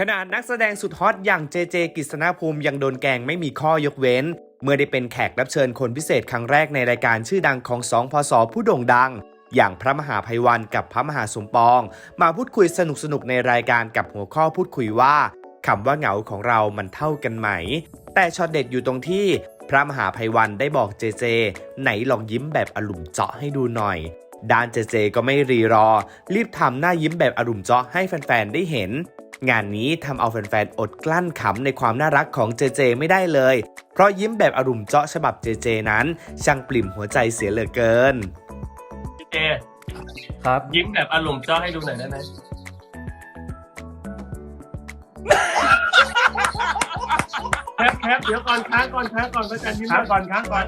ขนาดนักแสดงสุดฮอตอย่างเจเจกิษณภูมิยังโดนแกล้งไม่มีข้อยกเว้น เมื่อได้เป็นแขกรับเชิญคนพิเศษครั้งแรกในรายการชื่อดังของสองพศผู้โด่งดัง อย่างพระมหาภัยวันกับพระมหาสมปอง มาพูดคุยสนุกๆในรายการกับหัวข้อพูดคุยว่าคำว่าเหงาของเรามันเท่ากันไหม แต่ช็อตเด็ดอยู่ตรงที่พระมหาภัยวันได้บอกเจเจ ไหนลองยิ้มแบบอลุ่มเจาะให้ดูหน่อยด้านเจเจก็ไม่รีรอ รีบทำหน้ายิ้มแบบอลุ่มเจาะให้แฟนๆได้เห็น งานนี้ทำเอาแฟนๆ อดกลั้นขำในความน่ารักของเจเจไม่ได้เลย เพราะยิ้มแบบอลุ่มเจาะฉบับเจเจนั้นช่างปลิ่มหัวใจเสียเหลือเกิน เจครับ ยิ้มแบบอารมณ์เจ้าให้ดูหน่อยได้ไหมแคปแคปเดี๋ยวก่อนค้างก่อนค้างก่อนพระอาจารย์ยิ้มค้างก่อนค้างก่อน